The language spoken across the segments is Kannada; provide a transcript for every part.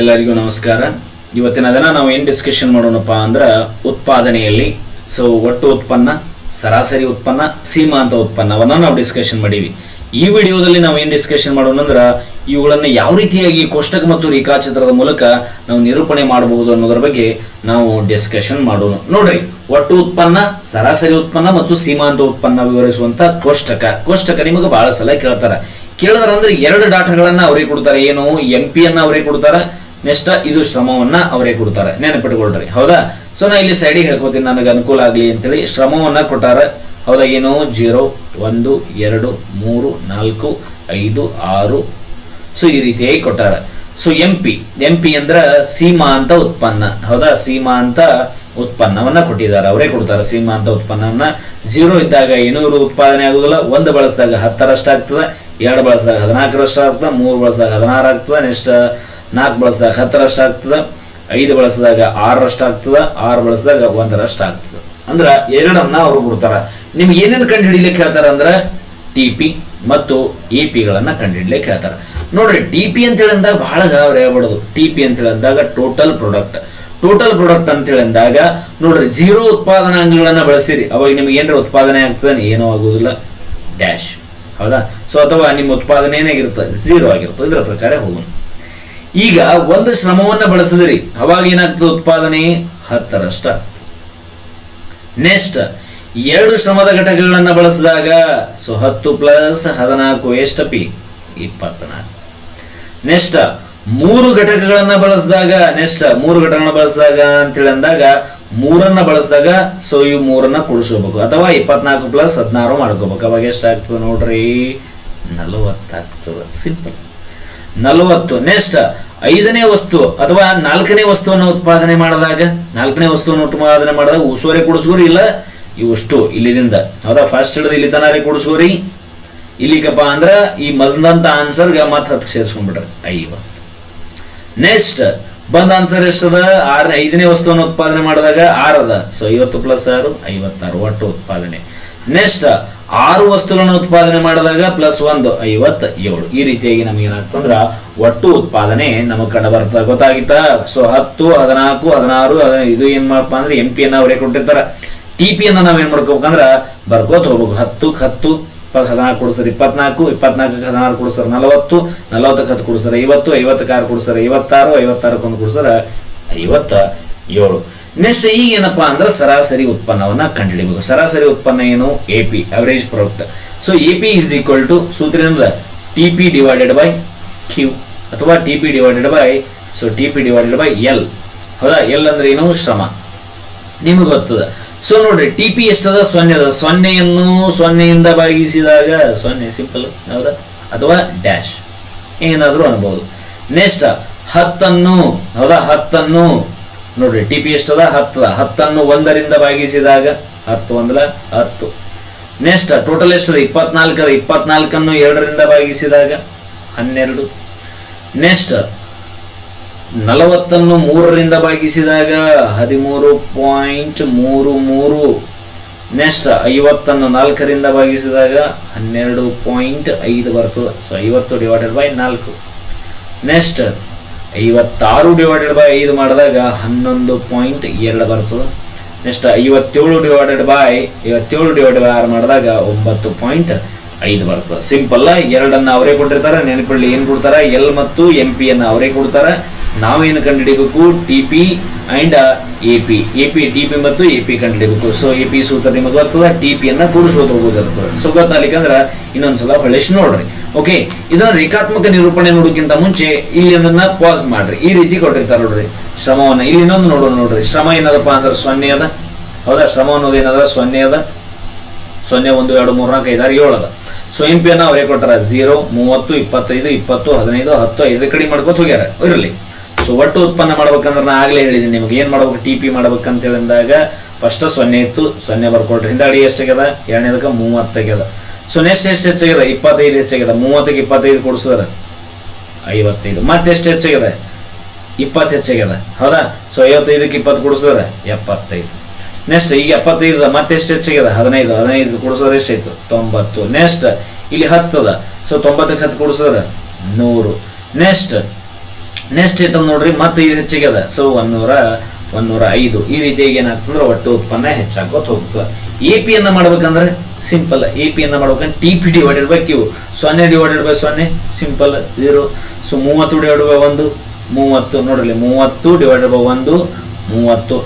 ಎಲ್ಲರಿಗೂ ನಮಸ್ಕಾರ. ಇವತ್ತಿನ ದಿನ ನಾವು ಏನು ಡಿಸ್ಕಷನ್ ಮಾಡೋಣಪ್ಪ ಅಂದ್ರೆ ಉತ್ಪಾದನೆಯಲ್ಲಿ ಸೊ ಒಟ್ಟು ಉತ್ಪನ್ನ, ಸರಾಸರಿ ಉತ್ಪನ್ನ, ಸೀಮಾಂತ ಉತ್ಪನ್ನವನ್ನು ನಾವು ಡಿಸ್ಕಷನ್ ಮಾಡೀವಿ. ಈ ವಿಡಿಯೋದಲ್ಲಿ ನಾವು ಏನು ಡಿಸ್ಕಷನ್ ಮಾಡೋಣ ಅಂದ್ರೆ ಇವುಗಳನ್ನು ಯಾವ ರೀತಿಯಾಗಿ ಕೋಷ್ಟಕ ಮತ್ತು ರೇಖಾಚಿತ್ರದ ಮೂಲಕ ನಾವು ನಿರೂಪಣೆ ಮಾಡಬಹುದು ಅನ್ನೋದ್ರ ಬಗ್ಗೆ ನಾವು ಡಿಸ್ಕಷನ್ ಮಾಡೋಣ. ನೋಡ್ರಿ, ಒಟ್ಟು ಉತ್ಪನ್ನ, ಸರಾಸರಿ ಉತ್ಪನ್ನ ಮತ್ತು ಸೀಮಾಂತ ಉತ್ಪನ್ನ ವಿವರಿಸುವಂತ ಕೋಷ್ಟಕ. ಕೋಷ್ಟಕ ನಿಮಗೆ ಬಹಳ ಸಲ ಕೇಳ್ತಾರೆ. ಕೇಳಿದ್ರ ಅಂದ್ರೆ ಎರಡು ಡಾಟಾಗಳನ್ನ ಅವ್ರಿಗೆ ಕೊಡ್ತಾರೆ. ಏನು? ಎಂ ಪಿ ಅನ್ನ ಅವರಿಗೆ ಕೊಡ್ತಾರೆ. ನೆಕ್ಸ್ಟ್ ಇದು ಶ್ರಮವನ್ನ ಅವರೇ ಕೊಡ್ತಾರೆ. ನೆನಪಿಟ್ಕೊಳ್ರಿ. ಹೌದಾ? ಸೊ ನಾ ಇಲ್ಲಿ ಸೈಡಿಗೆ ಹೇಳ್ಕೊತೀನಿ. ನನಗೆ ಅನುಕೂಲ ಆಗಲಿ ಅಂತೇಳಿ ಶ್ರಮವನ್ನ ಕೊಟ್ಟಾರ. ಹೌದಾ ಏನು? ಜೀರೋ, ಒಂದು, ಎರಡು, ಮೂರು, ನಾಲ್ಕು, ಐದು, ಆರು. ಸೊ ಈ ರೀತಿಯಾಗಿ ಕೊಟ್ಟಾರ. So M P. M P ಅಂದ್ರ ಸೀಮಾಂತ ಉತ್ಪನ್ನ. ಹೌದಾ? ಸೀಮಾ ಅಂತ ಉತ್ಪನ್ನವನ್ನ ಕೊಟ್ಟಿದ್ದಾರೆ. ಅವರೇ ಕೊಡ್ತಾರೆ ಸೀಮಾ ಅಂತ ಉತ್ಪನ್ನವನ್ನ. ಜೀರೋ ಇದ್ದಾಗ ಏನೂ ಉತ್ಪಾದನೆ ಆಗುದಿಲ್ಲ. ಒಂದು ಬಳಸಿದಾಗ ಹತ್ತರಷ್ಟು ಆಗ್ತದೆ ಎರಡು ಬಳಸಿದಾಗ ಹದಿನಾಲ್ಕರಷ್ಟು ಆಗ್ತದೆ, ಮೂರು ಬಳಸಿದಾಗ ಹದಿನಾರು ಆಗ್ತದೆ ನೆಕ್ಸ್ಟ್ ನಾಲ್ಕು ಬಳಸಿದಾಗ ಹತ್ತರಷ್ಟು ಆಗ್ತದೆ, ಐದು ಬಳಸಿದಾಗ ಆರರಷ್ಟು ಆಗ್ತದೆ, ಆರು ಬಳಸಿದಾಗ ಒಂದರಷ್ಟು ಆಗ್ತದೆ. ಅಂದ್ರೆ ಎರಡನ್ನ ಅವರು ಕೊಡ್ತಾರ. ನಿಮ್ಗೆ ಏನೇನು ಕಂಡು ಹೇಳ್ತಾರೆ ಅಂದ್ರೆ ಟಿ ಪಿ ಮತ್ತು ಎ ಪಿಗಳನ್ನ ಕಂಡುಹಿಡ್ಲಿಕ್ಕೆ ಹೇಳ್ತಾರೆ. ನೋಡ್ರಿ ಟಿ ಪಿ ಅಂತ ಹೇಳಿದಾಗ ಬಹಳ ಅವ್ರು ಆಗ್ಬಿಡೋದು. ಟಿ ಪಿ ಅಂತ ಹೇಳಿದಾಗ ಟೋಟಲ್ ಪ್ರಾಡಕ್ಟ್ ಟೋಟಲ್ ಪ್ರಾಡಕ್ಟ್ ಅಂತ ಹೇಳಿದಾಗ ನೋಡ್ರಿ ಜೀರೋ ಉತ್ಪಾದನಾ ಅಂಗಗಳನ್ನು ಬಳಸಿರಿ. ಅವಾಗ ನಿಮ್ಗೆ ಏನಾರ ಉತ್ಪಾದನೆ ಆಗ್ತದೆ ಏನೂ ಆಗುದಿಲ್ಲ. ಡ್ಯಾಶ್ ಹೌದಾ? ಸೊ ಅಥವಾ ನಿಮ್ಮ ಉತ್ಪಾದನೆ ಏನಾಗಿರುತ್ತೆ? ಝೀರೋ ಆಗಿರುತ್ತೆ. ಇದರ ಪ್ರಕಾರ ಹೋಗೋಣ. ಈಗ ಒಂದು ಶ್ರಮವನ್ನು ಬಳಸಿದ್ರಿ. ಅವಾಗ ಏನಾಗ್ತದೆ ಉತ್ಪಾದನೆ? ಹತ್ತರಷ್ಟ. ನೆಕ್ಸ್ಟ್ ಎರಡು ಶ್ರಮದ ಘಟಕಗಳನ್ನ ಬಳಸಿದಾಗ ಸೊ ಹತ್ತು ಪ್ಲಸ್ ಹದಿನಾಲ್ಕು ಎಷ್ಟು ಪಿ? ಇಪ್ಪತ್ನಾಲ್ಕು. ನೆಕ್ಸ್ಟ್ ಮೂರು ಘಟಕಗಳನ್ನ ಬಳಸಿದಾಗ ನೆಕ್ಸ್ಟ್ ಮೂರು ಘಟಕಗಳನ್ನ ಬಳಸಿದಾಗ ಅಂತೇಳಿ ಅಂದಾಗ ಮೂರನ್ನ ಬಳಸಿದಾಗ ಸೊ ಇವು ಮೂರನ್ನ ಕೂಡಿಸ್ಕೋಬೇಕು. ಅಥವಾ ಇಪ್ಪತ್ನಾಲ್ಕು ಪ್ಲಸ್ ಹದಿನಾರು ಮಾಡ್ಕೋಬೇಕು. ಅವಾಗ ಎಷ್ಟಾಗ್ತದೆ ನೋಡ್ರಿ? ನಲವತ್ತಾಗ್ತದೆ. ಸಿಂಪಲ್ ನಲವತ್ತು. ನೆಕ್ಸ್ಟ್ ಐದನೇ ವಸ್ತು ಅಥವಾ ನಾಲ್ಕನೇ ವಸ್ತುವನ್ನು ಉತ್ಪಾದನೆ ಮಾಡಿದಾಗ, ನಾಲ್ಕನೇ ವಸ್ತುವನ್ನು ಉತ್ಪಾದನೆ ಮಾಡಿದಾಗ ಉಸುವರೆ ಕೂಡಿಸ್ಕೋರಿ, ಇಲ್ಲ ಇವಷ್ಟು ಇಲ್ಲಿದಿಂದ ಹೌದಾ? ಫಸ್ಟ್ ಹಿಡಿದು ಇಲ್ಲಿ ತನಕ ಕೂಡಿಸ್ಕೋರಿ. ಇಲ್ಲಿಗಪ್ಪ ಅಂದ್ರೆ ಈ ಮೊದಲಂತ ಆನ್ಸರ್ಗೆ ಮತ್ತೆ ಹತ್ತು ಸೇರಿಸ್ಕೊಂಡ್ಬಿಡ್ರಿ ಐವತ್ತು. ನೆಕ್ಸ್ಟ್ ಬಂದ ಆನ್ಸರ್ ಎಷ್ಟದ? ಆರ್, ಐದನೇ ವಸ್ತುವನ್ನು ಉತ್ಪಾದನೆ ಮಾಡಿದಾಗ ಆರ್ ಅದ ಸೊ ಐವತ್ತು ಪ್ಲಸ್ ಆರು, ಐವತ್ತಾರು. ಒಟ್ಟು ಉತ್ಪಾದನೆ. ನೆಕ್ಸ್ಟ್ ಆರು ವಸ್ತುಗಳನ್ನು ಉತ್ಪಾದನೆ ಮಾಡಿದಾಗ ಪ್ಲಸ್ ಒಂದು ಐವತ್ತ ಏಳು ಈ ರೀತಿಯಾಗಿ ನಮ್ಗೆ ಏನಾಗ್ತಂದ್ರ ಒಟ್ಟು ಉತ್ಪಾದನೆ ನಮಗೆ ಕಂಡು ಬರ್ತದೆ. ಗೊತ್ತಾಗಿತ್ತ? ಸೊ ಹತ್ತು, ಹದಿನಾಲ್ಕು, ಹದಿನಾರು, ಇದು ಏನ್ ಮಾಡಪ್ಪ ಅಂದ್ರೆ ಎಂ ಪಿ ಅನ್ನ ಅವರೇ ಕೊಟ್ಟಿರ್ತಾರ. ಟಿ ಪಿ ಅನ್ನ ನಾವ್ ಏನ್ ಮಾಡ್ಕೋಬೇಕಂದ್ರ, ಬರ್ಕೋತ ಹೋಗ್ಬೇಕು. ಹತ್ತು ಹತ್ತು ಇಪ್ಪತ್ತು ಹದಿನಾಲ್ಕು ಇಪ್ಪತ್ನಾಲ್ಕು ಇಪ್ಪತ್ನಾಲ್ಕು, ಇಪ್ಪತ್ನಾಲ್ಕಕ್ಕೆ ಹದಿನಾರು ಕೊಡಿಸ್ರಿ ನಲವತ್ತು ನಲವತ್ತಕ್ಕೆ ಹತ್ತು ಕೊಡಿಸ್ರಿ ಐವತ್ತು ಐವತ್ತಕ್ಕೆ ಆರು ಕೊಡಿಸ್ತಾರೆ ಐವತ್ತಾರು, ಐವತ್ತಾರಕ್ಕೆ ಒಂದು ಐವತ್ತ ಏಳು. ನೆಕ್ಸ್ಟ್ ಈಗ ಏನಪ್ಪಾ ಅಂದ್ರೆ ಸರಾಸರಿ ಉತ್ಪನ್ನವನ್ನ ಕಂಡುಹಿಡಿಬೇಕು. ಸರಾಸರಿ ಉತ್ಪನ್ನ ಏನು? A P average product so A P is equal to ಸೂತ್ರ T P divided by Q ಅಥವಾ T P divided by so T P divided by L ಹೌದಾ? ಎಲ್ ಅಂದ್ರೆ ಏನು? ಶ್ರಮ. ನಿಮಗೆ ಗೊತ್ತದ. ಸೊ ನೋಡ್ರಿ ಟಿ ಪಿ ಎಷ್ಟದ ಸೊನ್ನೆ ಅದ. ಸೊನ್ನೆಯನ್ನು ಸೊನ್ನೆಯಿಂದ ಭಾಗಿಸಿದಾಗ, ಸೊನ್ನೆ ಸಿಂಪಲ್ ಹೌದಾ? ಅಥವಾ ಡ್ಯಾಶ್ ಏನಾದರೂ ಅನ್ಬೋದು. ನೆಕ್ಸ್ಟ್ ಹತ್ತನ್ನು, ಹೌದಾ? ಹತ್ತನ್ನು, ನೋಡ್ರಿ ಟಿ ಪಿ ಎಷ್ಟದ ಹತ್ತದ ಹತ್ತನ್ನು ಒಂದರಿಂದ ಭಾಗಿಸಿದಾಗ, ಹತ್ತು ಒಂದಲ ಹತ್ತು. ನೆಕ್ಸ್ಟ್ ಟೋಟಲ್ ಎಷ್ಟದ ಇಪ್ಪತ್ನಾಲ್ಕರ ಅದ. ಇಪ್ಪತ್ನಾಲ್ಕನ್ನು ಎರಡರಿಂದ ಭಾಗಿಸಿದಾಗ, ಹನ್ನೆರಡು. ನೆಕ್ಸ್ಟ್ ನಲವತ್ತನ್ನು ಮೂರರಿಂದ ಭಾಗಿಸಿದಾಗ ಹದಿಮೂರು ಪಾಯಿಂಟ್ ಮೂರು ಮೂರು. ನೆಕ್ಸ್ಟ್ ಐವತ್ತನ್ನು ನಾಲ್ಕರಿಂದ ಭಾಗಿಸಿದಾಗ ಹನ್ನೆರಡು ಪಾಯಿಂಟ್ ಐದು ಬರ್ತದೆ. ಸೊ ಐವತ್ತು ಡಿವೈಡೆಡ್ ಬೈ ನಾಲ್ಕು. ನೆಕ್ಸ್ಟ್ ಐವತ್ತಾರು ಡಿವೈಡೆಡ್ ಬೈ ಐದು ಮಾಡಿದಾಗ ಹನ್ನೊಂದು ಪಾಯಿಂಟ್ ಎರಡು ಬರ್ತದೆ. ನೆಕ್ಸ್ಟ್ ಐವತ್ತೇಳು ಡಿವೈಡೆಡ್ ಬೈ ಐವತ್ತೇಳು ಡಿವೈಡ್ ಬೈ ಆರು ಮಾಡಿದಾಗ ಒಂಬತ್ತು ಪಾಯಿಂಟ್ ಐದು ಬರ್ತದೆ. ಸಿಂಪಲ್ ಎರಡನ್ನು ಅವರೇ ಕೊಟ್ಟಿರ್ತಾರೆ. ನೆನಪಿಳ್ಳಿ ಏನು ಕೊಡ್ತಾರೆ? ಎಲ್ ಮತ್ತು ಎಂ ಪಿಯನ್ನು ಅವರೇ ಕೊಡ್ತಾರೆ. ನಾವೇನು ಕಂಡುಹಿಡಿಬೇಕು? T P and A P A P T P ಮತ್ತು ಎ ಪಿ ಕಂಡುಹಿಡಿಬೇಕು. ಸೊ ಎ ಪಿ ಸೂತ್ರ ನಿಮಗೆ ಗೊತ್ತದ ಟಿ ಪಿ ಅನ್ನ ಕೂಡಿಸೋದು ಹೋಗೋದಿರ್ತದೆ ಸೊ ಗೊತ್ತಾಗ್ಲಿಕ್ಕಂದ್ರೆ ಇನ್ನೊಂದ್ಸಲ ಹೊಳೆಸಿ ನೋಡ್ರಿ. ಓಕೆ ಇದನ್ನ ರೇಖಾತ್ಮಕ ನಿರೂಪಣೆ ನೋಡೋಕ್ಕಿಂತ ಮುಂಚೆ ಇಲ್ಲಿ ಅದನ್ನ ಪಾಸ್ ಮಾಡ್ರಿ. ಈ ರೀತಿ ಕೊಟ್ಟಿರ್ತಾರೆ ನೋಡ್ರಿ. ಶ್ರಮವನ್ನ. ಇಲ್ಲಿ ಇನ್ನೊಂದು ನೋಡೋಣ ನೋಡ್ರಿ. ಶ್ರಮ ಏನದಪ್ಪ ಅಂದ್ರೆ ಸೊನ್ನೆ ಅದ. ಹೌದಾ? ಶ್ರಮ ಅನ್ನೋದು ಏನದ? ಸೊನ್ನೆ ಅದ. ಸೊನ್ನೆ, ಒಂದು, ಎರಡು, ಮೂರು, ನಾಲ್ಕು, ಐದಾರು, ಏಳು ಅದ. ಸೊ ಎಂ ಪಿ ಅನ್ನ ಅವರೇ ಕೊಟ್ಟಾರ. ಝೀರೋ ಮೂವತ್ತು, ಇಪ್ಪತ್ತೈದು, ಇಪ್ಪತ್ತು, ಹದಿನೈದು, ಹತ್ತು, ಐದು ಕಡಿಮೆ ಮಾಡ್ಕೊತ ಹೋಗ್ಯಾರ. ಇರಲಿ. ಸೊ ಒಟ್ಟು ಉತ್ಪನ್ನ ಮಾಡ್ಬೇಕಂದ್ರೆ ನಾ ಆಗಲೇ ಹೇಳಿದ್ದೀನಿ ನಿಮ್ಗೆ ಏನು ಮಾಡ್ಬೇಕು ಟಿ ಪಿ ಮಾಡ್ಬೇಕಂತ ಹೇಳಿದಾಗ ಫಸ್ಟ್ ಸೊನ್ನೆ ಇತ್ತು, ಸೊನ್ನೆ ಬರ್ಕೊಳ್ರಿ. ಹಿಂದಾಡಿ ಎಷ್ಟಾಗ್ಯದ? ಎರಡನೇದಕ್ಕೆ ಮೂವತ್ತಾಗ್ಯದ. ಸೊ ನೆಕ್ಸ್ಟ್ ಎಷ್ಟು ಹೆಚ್ಚಾಗ್ಯದ? ಇಪ್ಪತ್ತೈದು ಹೆಚ್ಚಾಗ್ಯದ. ಮೂವತ್ತಕ್ಕೆ ಇಪ್ಪತ್ತೈದು ಕೊಡಿಸಿದ್ರೆ? ಐವತ್ತೈದು. ಮತ್ತೆ ಎಷ್ಟು ಹೆಚ್ಚಾಗ್ಯದ? ಇಪ್ಪತ್ತು ಹೆಚ್ಚಾಗ್ಯದ. ಹೌದಾ? ಸೊ ಐವತ್ತೈದಕ್ಕೆ ಇಪ್ಪತ್ತು ಕೊಡಿಸಿದ್ರೆ? ಎಪ್ಪತ್ತೈದು. ನೆಕ್ಸ್ಟ್ ಈಗ ಎಪ್ಪತ್ತೈದು ಮತ್ತೆ ಎಷ್ಟು ಹೆಚ್ಚಾಗ್ಯದ? ಹದಿನೈದು. ಹದಿನೈದು ಎಷ್ಟು ಎಷ್ಟಾಯ್ತು ತೊಂಬತ್ತು. ನೆಕ್ಸ್ಟ್ ಇಲ್ಲಿ ಹತ್ತದ. ಸೊ ತೊಂಬತ್ತಕ್ಕೆ ಹತ್ತು ಕೊಡಿಸಿದ್ರೆ? ನೂರು. ನೆಕ್ಸ್ಟ್ ನೆಕ್ಸ್ಟ್ ಐಟಮ್ ನೋಡ್ರಿ, ಮತ್ತೆ ಇದು ಹೆಚ್ಚಿಗೆ ಅದ. ಸೊ ಒಂದೂರ ಒಂದೂರ ಐದು. ಈ ರೀತಿಯಾಗಿ ಏನಾಗ್ತಂದ್ರೆ ಒಟ್ಟು ಉತ್ಪನ್ನ ಹೆಚ್ಚಾಗೋತ್ ಹೋಗ್ತದೆ. ಎ ಪಿ ಅನ್ನ ಮಾಡ್ಬೇಕಂದ್ರೆ ಸಿಂಪಲ್ ಎ ಪಿ ಅನ್ನ ಮಾಡ್ಬೇಕಂದ್ರೆ T P divided by Q ಸೊನ್ನೆ ಡಿವೈಡೆಡ್ ಬೈ ಸೊನ್ನೆ ಸಿಂಪಲ್ ಜೀರೋ ಸೊ ಮೂವತ್ತು ಡಿವೈಡ್ ಬೈ ಒಂದು, ಮೂವತ್ತು, ನೋಡ್ರಿ, ಮೂವತ್ತು ಡಿವೈಡೆಡ್ ಬೈ ಒಂದು, ಮೂವತ್ತು.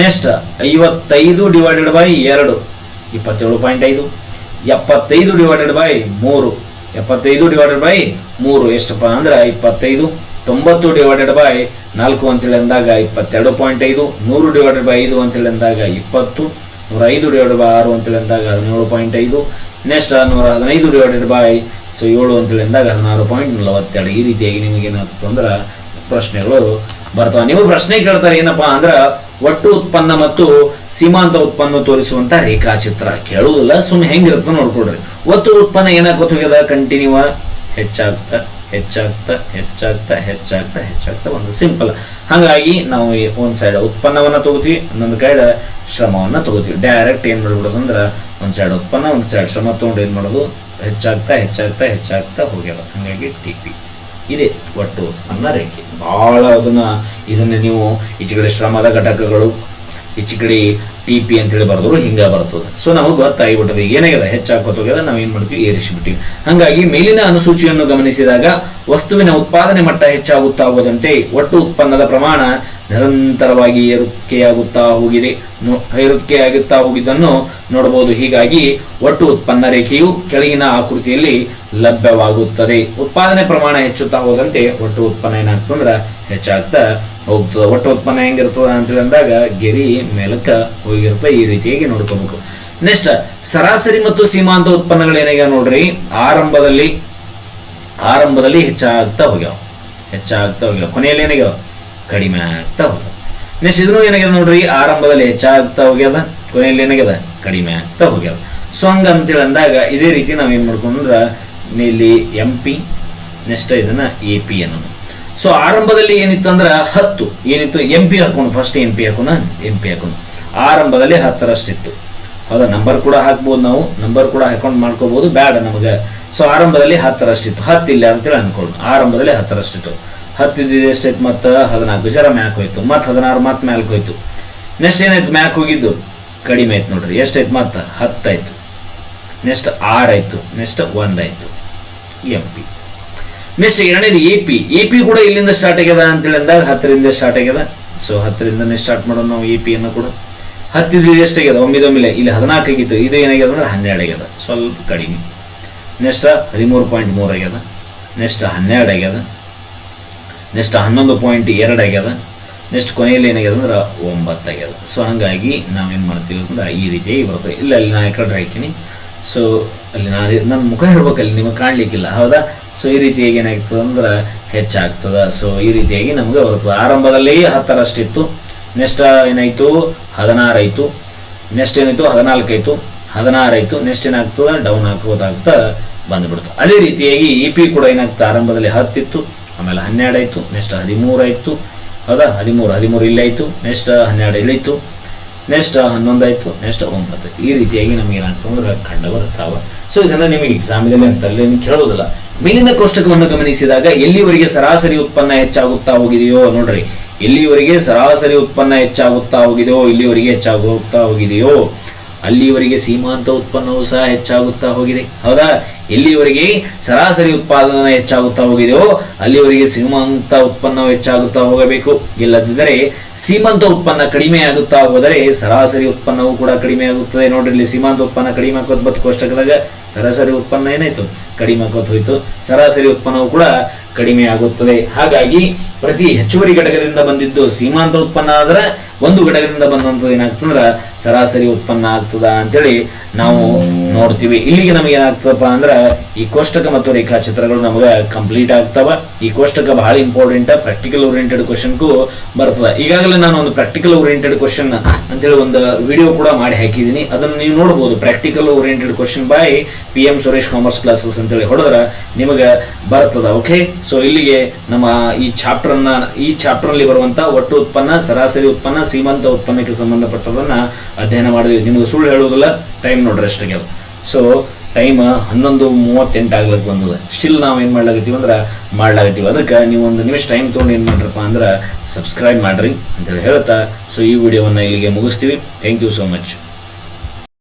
ನೆಕ್ಸ್ಟ್ ಐವತ್ತೈದು ಡಿವೈಡೆಡ್ ಬೈ ಎರಡು. ಇಪ್ಪತ್ತೇಳು ಪಾಯಿಂಟ್ ಐದು. ಎಪ್ಪತ್ತೈದು ಡಿವೈಡೆಡ್ ಬೈ ಮೂರು. ಎಪ್ಪತ್ತೈದು ಡಿವೈಡೆಡ್ ಬೈ ಮೂರು. ಎಷ್ಟಪ್ಪ ಅಂದ್ರೆ ಇಪ್ಪತ್ತೈದು ತೊಂಬತ್ತು ಡಿವೈಡೆಡ್ ಬೈ ನಾಲ್ಕು ಅಂತೇಳಿ ಅಂದಾಗ ಇಪ್ಪತ್ತೆರಡು ಪಾಯಿಂಟ್ ಐದು, ನೂರು ಡಿವೈಡೆಡ್ ಬೈ ಐದು ಅಂತೇಳಿ ಅಂದಾಗ ಇಪ್ಪತ್ತು ನೂರ ಐದು ಡಿವೈಡೆಡ್ ಬೈ ಆರು ಅಂತೇಳಿ ಅಂದಾಗ ಹದಿನೇಳು ಪಾಯಿಂಟ್ ಐದು ನೆಕ್ಸ್ಟ್ ನೂರ ಹದಿನೈದು ಡಿವೈಡೆಡ್ ಬೈ ಸೊ ಏಳು ಅಂತೇಳಿ ಅಂದಾಗ ಹದಿನಾರು ಪಾಯಿಂಟ್ ನಲವತ್ತೆರಡು. ಈ ರೀತಿಯಾಗಿ ನಿಮಗೆ ಏನಾಗ್ತದೆ ಅಂದ್ರೆ ಪ್ರಶ್ನೆಗಳು ಬರ್ತವೆ. ನೀವು ಪ್ರಶ್ನೆ ಕೇಳ್ತಾರೆ ಏನಪ್ಪಾ ಅಂದ್ರೆ, ಒಟ್ಟು ಉತ್ಪನ್ನ ಮತ್ತು ಸೀಮಾಂತ ಉತ್ಪನ್ನ ತೋರಿಸುವಂತ ರೇಖಾಚಿತ್ರ. ಕೇಳುವುದಿಲ್ಲ ಸುಮ್ಮನೆ ಹೆಂಗಿರುತ್ತೆ ನೋಡ್ಕೊಡ್ರಿ ಒಟ್ಟು ಉತ್ಪನ್ನ ಏನಾಗುತ್ತೆ ಕಂಟಿನ್ಯೂ ಹೆಚ್ಚಾಗ್ತಾ ಹೆಚ್ಚಾಗ್ತಾ ಹೆಚ್ಚಾಗ್ತಾ ಹೆಚ್ಚಾಗ್ತಾ ಹೆಚ್ಚಾಗ್ತಾ ಒಂದು ಸಿಂಪಲ್ ಹಾಗಾಗಿ ನಾವು ಈ ಒಂದ್ ಸೈಡ್ ಉತ್ಪನ್ನವನ್ನು ತಗೋತೀವಿ, ಇನ್ನೊಂದು ಕೈಡ ಶ್ರಮವನ್ನ ತಗೋತೀವಿ. ಡೈರೆಕ್ಟ್ ಏನು ಮಾಡ್ಬಿಡೋದು ಅಂದ್ರೆ ಒಂದ್ ಸೈಡ್ ಉತ್ಪನ್ನ, ಒಂದು ಸೈಡ್ ಶ್ರಮ ತಗೊಂಡು ಏನು ಮಾಡೋದು? ಹೆಚ್ಚಾಗ್ತಾ ಹೆಚ್ಚಾಗ್ತಾ ಹೆಚ್ಚಾಗ್ತಾ ಹೋಗ್ಯಾವ ಹಾಗಾಗಿ ಟಿ ಪಿ ಇದೆ ಒಟ್ಟು ಅನ್ನ ರೇಖೆ. ಭಾಳ ಅದನ್ನ ಇದನ್ನು ನೀವು ಈಚೆ ಕಡೆ ಶ್ರಮದ ಘಟಕಗಳು, ಈಚೆ ಕಡೆ ಟಿ ಪಿ ಅಂತೇಳಿ ಬರೆದ್ರು ಹಿಂಗ ಬರ್ತದೆ. ಸೊ ನಮಗೆ ಗೊತ್ತಾಗಿಬಿಟ್ಟದೆ ಏನಾಗಿದೆ? ಹೆಚ್ಚಾಕೋತ ಹೋಗ್ಯದ, ನಾವು ಏನು ಮಾಡ್ತೀವಿ? ಏರಿಸಿಬಿಟ್ಟಿವಿ. ಹಾಗಾಗಿ ಮೇಲಿನ ಅನುಸೂಚಿಯನ್ನು ಗಮನಿಸಿದಾಗ ವಸ್ತುವಿನ ಉತ್ಪಾದನೆ ಮಟ್ಟ ಹೆಚ್ಚಾಗುತ್ತಾ ಹೋದಂತೆ ಒಟ್ಟು ಉತ್ಪನ್ನದ ಪ್ರಮಾಣ ನಿರಂತರವಾಗಿ ಏರುತ್ಕೆಯಾಗುತ್ತಾ ಹೋಗಿದೆ. ಏರಿಕೆಯಾಗುತ್ತಾ ಹೋಗಿದ್ದನ್ನು ನೋಡಬಹುದು ಹೀಗಾಗಿ ಒಟ್ಟು ಉತ್ಪನ್ನ ರೇಖೆಯು ಕೆಳಗಿನ ಆಕೃತಿಯಲ್ಲಿ ಲಭ್ಯವಾಗುತ್ತದೆ. ಉತ್ಪಾದನೆ ಪ್ರಮಾಣ ಹೆಚ್ಚುತ್ತಾ ಹೋದಂತೆ ಒಟ್ಟು ಉತ್ಪನ್ನ ಏನಾಗ್ತಂದ್ರ ಹೆಚ್ಚಾಗ್ತಾ ಹೋಗ್ತದೆ ಒಟ್ಟು ಉತ್ಪನ್ನ ಹೆಂಗಿರ್ತದೆ ಅಂತೇಳಿ ಅಂದಾಗ ಗೆರಿ ಮೇಲಕ್ಕೆ ಹೋಗಿರ್ತದೆ ಈ ರೀತಿಯಾಗಿ ನೋಡ್ಕೋಬೇಕು. ನೆಕ್ಸ್ಟ್ ಸರಾಸರಿ ಮತ್ತು ಸೀಮಾಂತ ಉತ್ಪನ್ನಗಳು ಏನಾಗ್ಯಾವ ನೋಡ್ರಿ, ಆರಂಭದಲ್ಲಿ ಆರಂಭದಲ್ಲಿ ಹೆಚ್ಚಾಗ್ತಾ ಹೋಗ್ಯಾವ. ಹೆಚ್ಚಾಗ್ತಾ ಹೋಗ್ಯಾವ. ಕೊನೆಯಲ್ಲಿ ಏನಾಗ್ಯಾವ ಕಡಿಮೆ ಆಗ್ತಾ ಹೋಗ್ಯಾವ. ನೆಕ್ಸ್ಟ್ ಇದನ್ನು ಏನಾಗ್ಯದ ನೋಡ್ರಿ, ಆರಂಭದಲ್ಲಿ ಹೆಚ್ಚಾಗ್ತಾ ಹೋಗ್ಯದ. ಕೊನೆಯಲ್ಲಿ ಏನಾಗ್ಯದ ಕಡಿಮೆ ಆಗ್ತಾ ಹೋಗ್ಯದ ಸೊ ಹಂಗ ಅಂತೇಳಿ ಅಂದಾಗ ಇದೇ ರೀತಿ ನಾವು ಮಾಡ್ಕೊಂಡ್ರೆ ಮಾಡ್ಕೊಂಡ್ರ ಇಲ್ಲಿ ಎಂ ಪಿ ನೆಕ್ಸ್ಟ್ ಇದನ್ನ ಎ ಪಿ ಅನ್ನೋದು ಸೊ ಆರಂಭದಲ್ಲಿ ಏನಿತ್ತು ಅಂದ್ರೆ ಹತ್ತು. ಏನಿತ್ತು? ಎಂ ಪಿ ಹಾಕೊಂಡು ಫಸ್ಟ್ ಎಂ ಪಿ ಹಾಕೋಣ ಎಂ ಪಿ ಹಾಕೋಣ. ಆರಂಭದಲ್ಲಿ ಹತ್ತರಷ್ಟಿತ್ತು. ಹೌದಾ? ನಂಬರ್ ಕೂಡ ಹಾಕ್ಬೋದು ನಾವು. ನಂಬರ್ ಕೂಡ ಹಾಕೊಂಡು ಮಾಡ್ಕೋಬಹುದು ಬೇಡ ನಮಗೆ. ಸೊ ಆರಂಭದಲ್ಲಿ ಹತ್ತರಷ್ಟಿತ್ತು. ಇಲ್ಲ ಅಂತೇಳಿ ಅನ್ಕೊಳ್ಳೋಣ. ಆರಂಭದಲ್ಲಿ ಹತ್ತರಷ್ಟಿತ್ತು. ಹತ್ತಿದ್ದು ಎಷ್ಟೈತೆ ಮತ್ತೆ? ಹದಿನಾಲ್ಕು. ಜರ ಮ್ಯಾಕ್ ಹೋಯ್ತು. ಮತ್ತೆ ಹದಿನಾರು, ಮತ್ತೆ ಮ್ಯಾಲ್ಕ್ ಹೋಯ್ತು. ನೆಕ್ಸ್ಟ್ ಏನಾಯ್ತು? ಮ್ಯಾಕ್ ಹೋಗಿದ್ದು? ಕಡಿಮೆ ಆಯ್ತು ನೋಡ್ರಿ. ಎಷ್ಟಾಯ್ತು ಮತ್ತೆ? ಹತ್ತಾಯ್ತು. ನೆಕ್ಸ್ಟ್ ಆರ್ ಆಯ್ತು. ನೆಕ್ಸ್ಟ್ ಒಂದಾಯ್ತು. ಎಂ ಪಿ ನೆಕ್ಸ್ಟ್ ಎರಡನೇದು ಎ ಪಿ ಎ ಪಿ ಕೂಡ ಇಲ್ಲಿಂದ ಸ್ಟಾರ್ಟ್ ಆಗ್ಯದ ಅಂತೇಳಿ ಅಂದಾಗ ಹತ್ತರಿಂದ ಸ್ಟಾರ್ಟ್ ಆಗ್ಯದ. ಸೊ ಹತ್ತರಿಂದನೇ ಸ್ಟಾರ್ಟ್ ಮಾಡೋಣ ನಾವು ಎ ಪಿ ಅನ್ನು ಕೂಡ. ಹತ್ತಿದ್ದು ಎಷ್ಟಾಗ್ಯದ ಒಮ್ಮಿದೊಮ್ಮಿಲೆ. ಇಲ್ಲಿ ಹದಿನಾಲ್ಕು ಆಗಿತ್ತು ಇದು ಏನಾಗ್ಯದ ಅಂದ್ರೆ ಹನ್ನೆರಡು ಆಗ್ಯದ ಸ್ವಲ್ಪ ಕಡಿಮೆ. ನೆಕ್ಸ್ಟ್ ಹದಿಮೂರು ಪಾಯಿಂಟ್ ಮೂರು ಆಗ್ಯದ. ನೆಕ್ಸ್ಟ್ ಹನ್ನೆರಡು ಆಗ್ಯದ ನೆಕ್ಸ್ಟ್ ಹನ್ನೊಂದು ಪಾಯಿಂಟ್ ಎರಡು ಆಗ್ಯದ ನೆಕ್ಸ್ಟ್ ಕೊನೆಯಲ್ಲಿ ಏನಾಗ್ಯದ ಅಂದ್ರೆ ಒಂಬತ್ತು ಆಗ್ಯದ ಸೊ ಹಂಗಾಗಿ ನಾವೇನು ಮಾಡ್ತೀವಿ ಅಂದ್ರೆ ಈ ರೀತಿಯಾಗಿ ಬರ್ತದೆ. ಇಲ್ಲ ಅಲ್ಲಿ ನಾನು ಈ ಕಡೆ ಸೊ ಅಲ್ಲಿ ನಾನು ನನ್ನ ಮುಖ ಇರ್ಬೇಕು ನಿಮಗೆ ಕಾಣಲಿಕ್ಕಿಲ್ಲ. ಹೌದಾ? ಸೊ ಈ ರೀತಿಯಾಗಿ ಏನಾಗ್ತದೆ ಅಂದ್ರೆ ಹೆಚ್ಚಾಗ್ತದ. ಸೊ ಈ ರೀತಿಯಾಗಿ ನಮಗೆ ಬರ್ತದೆ ಆರಂಭದಲ್ಲಿ ಹತ್ತರಷ್ಟಿತ್ತು ನೆಕ್ಸ್ಟ್ ಏನಾಯ್ತು? ಹದಿನಾರು ಆಯ್ತು. ನೆಕ್ಸ್ಟ್ ಏನಾಯ್ತು? ಹದಿನಾರು ಆಯ್ತು. ನೆಕ್ಸ್ಟ್ ಏನಾಗ್ತದೆ? ಡೌನ್ ಹಾಕೋದಾಗ್ತಾ ಬಂದ್ಬಿಡ್ತು. ಅದೇ ರೀತಿಯಾಗಿ ಇ ಪಿ ಕೂಡ ಏನಾಗ್ತದೆ ಆರಂಭದಲ್ಲಿ ಹತ್ತಿತ್ತು ಆಮೇಲೆ ಹನ್ನೆರಡು ಆಯ್ತು. ನೆಕ್ಸ್ಟ್ ಹದಿಮೂರು ಆಯ್ತು. ಹೌದಾ? ಹದಿಮೂರು. ಹದಿಮೂರು ಇಲ್ಲಾಯ್ತು ನೆಕ್ಸ್ಟ್ ಹನ್ನೆರಡು ಇಳಿತು ನೆಕ್ಸ್ಟ್ ಹನ್ನೊಂದಾಯ್ತು. ನೆಕ್ಸ್ಟ್ ಒಂಬತ್ತು. ಈ ರೀತಿಯಾಗಿ ನಮಗೆ ಏನಾಗ್ತದೆ ಅಂದ್ರೆ ಕಂಡು ಬರುತ್ತಾವ ಸೊ ಇದನ್ನ ನಿಮಗೆ ಎಕ್ಸಾಮಿನಲ್ಲಿ ಅಂತಲ್ಲಿ ಕೇಳೋದಿಲ್ಲ. ಮೇಲಿನ ಕೋಷ್ಟಕವನ್ನು ಗಮನಿಸಿದಾಗ ಎಲ್ಲಿವರೆಗೆ ಸರಾಸರಿ ಉತ್ಪನ್ನ ಹೆಚ್ಚಾಗುತ್ತಾ ಹೋಗಿದೆಯೋ ನೋಡ್ರಿ. ಎಲ್ಲಿವರೆಗೆ ಸರಾಸರಿ ಉತ್ಪನ್ನ ಹೆಚ್ಚಾಗುತ್ತಾ ಹೋಗಿದೆಯೋ ಇಲ್ಲಿವರೆಗೆ ಹೆಚ್ಚಾಗುತ್ತಾ ಹೋಗಿದೆಯೋ. ಅಲ್ಲಿವರೆಗೆ ಸೀಮಾಂತ ಉತ್ಪನ್ನವು ಸಹ ಹೆಚ್ಚಾಗುತ್ತಾ ಹೋಗಿದೆ. ಹೌದಾ? ಎಲ್ಲಿವರೆಗೆ ಸರಾಸರಿ ಉತ್ಪಾದನೆ ಹೆಚ್ಚಾಗುತ್ತಾ ಹೋಗಿದೆಯೋ ಅಲ್ಲಿವರೆಗೆ ಸೀಮಾಂತ ಉತ್ಪನ್ನವು ಹೆಚ್ಚಾಗುತ್ತಾ ಹೋಗಬೇಕು. ಇಲ್ಲದಿದ್ದರೆ ಸೀಮಂತ ಉತ್ಪನ್ನ ಕಡಿಮೆ ಆಗುತ್ತಾ ಹೋದರೆ ಸರಾಸರಿ ಉತ್ಪನ್ನವು ಕೂಡ ಕಡಿಮೆ ಆಗುತ್ತದೆ. ನೋಡ್ರಿ, ಇಲ್ಲಿ ಸೀಮಾಂತ ಉತ್ಪನ್ನ ಕಡಿಮೆ ಆಗೋದು ಬತ್ತು ಕೋಷ್ಟಕದಾಗ. ಸರಾಸರಿ ಉತ್ಪನ್ನ ಏನಾಯ್ತು? ಕಡಿಮೆ ಆಗೋದು ಹೋಯ್ತು. ಸರಾಸರಿ ಉತ್ಪನ್ನವು ಕೂಡ ಕಡಿಮೆ ಆಗುತ್ತದೆ. ಹಾಗಾಗಿ ಪ್ರತಿ ಹೆಚ್ಚುವರಿ ಘಟಕದಿಂದ ಬಂದಿದ್ದು ಸೀಮಾಂತ ಉತ್ಪನ್ನ ಆದ್ರೆ ಒಂದು ಘಟಕದಿಂದ ಬಂದಂಥದ್ದು ಏನಾಗ್ತಂದ್ರ ಸರಾಸರಿ ಉತ್ಪನ್ನ ಆಗ್ತದ ಅಂತೇಳಿ ನಾವು ನೋಡ್ತೀವಿ. ಇಲ್ಲಿಗೆ ನಮಗೆ ಏನಾಗ್ತದಪ್ಪ ಅಂದ್ರೆ ಈ ಕೋಷ್ಟಕ ಮತ್ತು ರೇಖಾಚಿತ್ರಗಳು ನಮಗೆ ಕಂಪ್ಲೀಟ್ ಆಗ್ತಾವ. ಈ ಕೋಷ್ಟಕ ಬಹಳ ಇಂಪಾರ್ಟೆಂಟ್ ಪ್ರಾಕ್ಟಿಕಲ್ ಓರಿಯೆಂಟೆಡ್ ಕ್ವಶನ್ಗೂ ಬರ್ತದ. ಈಗಾಗಲೇ ನಾನು ಒಂದು ಪ್ರಾಕ್ಟಿಕಲ್ ಓರಿಯೆಂಟೆಡ್ ಕ್ವಶನ್ ಅಂತೇಳಿ ಒಂದು ವಿಡಿಯೋ ಕೂಡ ಮಾಡಿ ಹಾಕಿದ್ದೀನಿ. ಅದನ್ನು ನೀವು ನೋಡಬಹುದು practical oriented question by P M Suresh commerce classes ಅಂತೇಳಿ ಹೊಡೆದ್ರೆ ನಿಮಗೆ ಬರ್ತದ. ಓಕೆ ಸೊ ಇಲ್ಲಿಗೆ ನಮ್ಮ ಈ ಚಾಪ್ಟರ್ ಅನ್ನ ಈ ಚಾಪ್ಟರ್ ಅಲ್ಲಿ ಬರುವಂತ ಒಟ್ಟು ಉತ್ಪನ್ನ, ಸರಾಸರಿ ಉತ್ಪನ್ನ, ಸೀಮಂತ ಉತ್ಪನ್ನಕ್ಕೆ ಸಂಬಂಧಪಟ್ಟದನ್ನ ಅಧ್ಯಯನ ಮಾಡಿದ್ವಿ. ನಿಮಗೆ ಸುಳ್ಳು ಹೇಳುವುದಿಲ್ಲ ಟೈಮ್ ನೋಡ್ರಿ ಅಷ್ಟಕ್ಕೆ. ಸೊ ಟೈಮ್ ಹನ್ನೊಂದು ಮೂವತ್ತೆಂಟು ಆಗ್ಲಕ್ಕೆ ಬಂದದ. ಸ್ಟಿಲ್ ನಾವು ಏನು ಮಾಡ್ಲಾಗತ್ತೀವಿ ಅಂದ್ರೆ ಮಾಡ್ಲಾಗತ್ತೀವಿ ಅದಕ್ಕೆ ನೀವು ಒಂದು ನಿಮಿಷ ಟೈಮ್ ತೊಗೊಂಡು ಏನು ಮಾಡ್ರಪ್ಪ ಅಂದ್ರೆ ಸಬ್ಸ್ಕ್ರೈಬ್ ಮಾಡಿರಿ ಅಂತೇಳಿ ಹೇಳ್ತಾ ಸೊ ಈ ವಿಡಿಯೋವನ್ನು ಇಲ್ಲಿಗೆ ಮುಗಿಸ್ತೀವಿ. Thank you so much